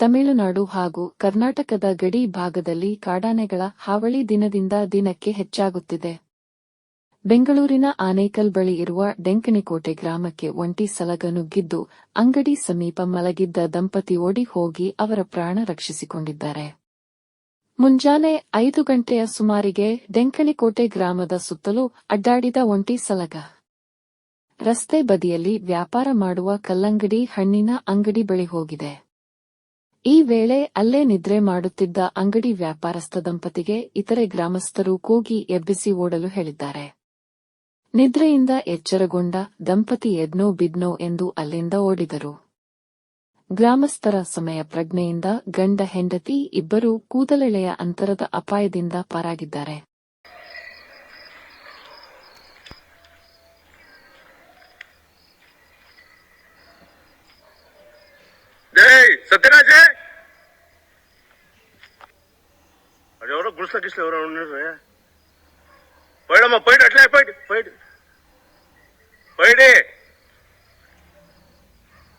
ತಮಿಳುನಾಡು ಹಾಗೂ ಕರ್ನಾಟಕದ ಗಡಿ ಭಾಗದಲ್ಲಿ ಕಾಡಾನೆಗಳ ಹಾವಳಿ ದಿನದಿಂದ ದಿನಕ್ಕೆ ಹೆಚ್ಚಾಗುತ್ತಿದೆ. ಬೆಂಗಳೂರಿನ ಆನೇಕಲ್ ಬಳಿ ಇರುವ ಡೆಂಕಣಿಕೋಟೆ ಗ್ರಾಮಕ್ಕೆ ಒಂಟಿ ಸಲಗ ನುಗ್ಗಿದ್ದು ಅಂಗಡಿ ಸಮೀಪ ಮಲಗಿದ್ದ ದಂಪತಿ ಓಡಿ ಹೋಗಿ ಅವರ ಪ್ರಾಣ ರಕ್ಷಿಸಿಕೊಂಡಿದ್ದಾರೆ. ಮುಂಜಾನೆ ಐದು ಗಂಟೆಯ ಸುಮಾರಿಗೆ ಡೆಂಕಣಿಕೋಟೆ ಗ್ರಾಮದ ಸುತ್ತಲೂ ಅಡ್ಡಾಡಿದ ಒಂಟಿ ಸಲಗ. ರಸ್ತೆ ಬದಿಯಲ್ಲಿ ವ್ಯಾಪಾರ ಮಾಡುವ ಕಲ್ಲಂಗಡಿ ಹಣ್ಣಿನ ಅಂಗಡಿ ಬಳಿ ಹೋಗಿದೆ. ಈ ವೇಳೆ ಅಲ್ಲೇ ನಿದ್ರೆ ಮಾಡುತ್ತಿದ್ದ ಅಂಗಡಿ ವ್ಯಾಪಾರಸ್ಥ ದಂಪತಿಗೆ ಇತರೆ ಗ್ರಾಮಸ್ಥರು ಕೂಗಿ ಎಬ್ಬಿಸಿ ಓಡಲು ಹೇಳಿದ್ದಾರೆ. ನಿದ್ರೆಯಿಂದ ಎಚ್ಚರಗೊಂಡ ದಂಪತಿ ಎದ್ನೋ ಬಿದ್ನೋ ಎಂದು ಅಲ್ಲಿಂದ ಓಡಿದರು. ಗ್ರಾಮಸ್ಥರ ಸಮಯ ಪ್ರಜ್ಞೆಯಿಂದ ಗಂಡ ಹೆಂಡತಿ ಇಬ್ಬರೂ ಕೂದಲೆಳೆಯ ಅಂತರದ ಅಪಾಯದಿಂದ ಪಾರಾಗಿದ್ದಾರೆ. డేయ్ పోలీసుల గిసులు ఎవరైనా ఉన్నారు పోయడమ్మా పోయి అట్లే పోయి పోయి పోయిడి.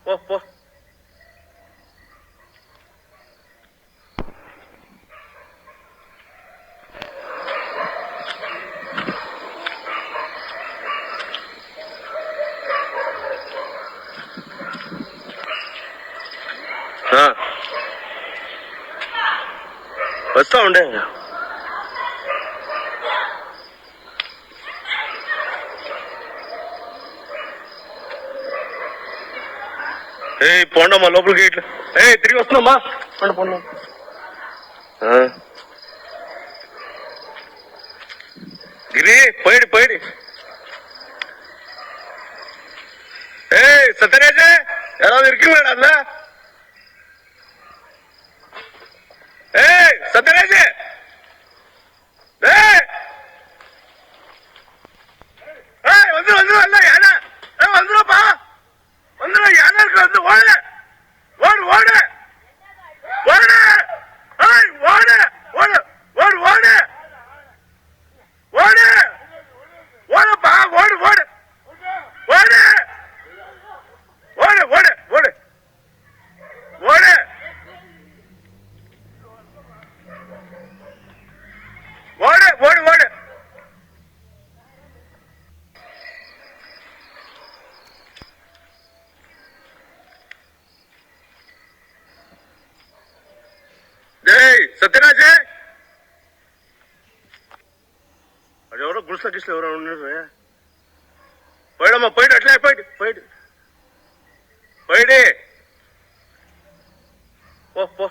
పో పో. వస్తా ఉండే ఏ పోండమ్మా లోపలికి ఇట్లా. ఏ తిరిగి వస్తున్నామ్మా. పండు పోండి. గిరి పోయిడు పోయిడు. ఏ సత్యరాజే ఎలా ఇరికినాడు అన్న? తగ్గిస్తూ ఎవరో ఉన్నారు పోయడమ్మా పోయి అట్లే పోయి పోయి పోయిడి పో పో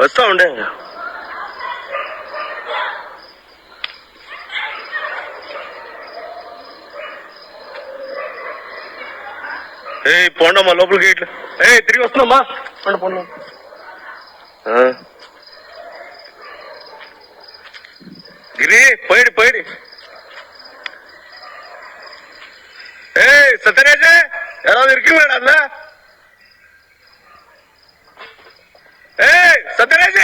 వస్తా ఉండే ఏ పోండమ్మా లోపలికి ఇట్లా. ఏ తిరిగి వస్తున్నామ్మా. పండు పోండి. గిరి పోయిడు పోయిడు. ఏ సత్యరాజే ఎలా ఇరికినాడు అన్న ఏయ్ సత్యరాజ.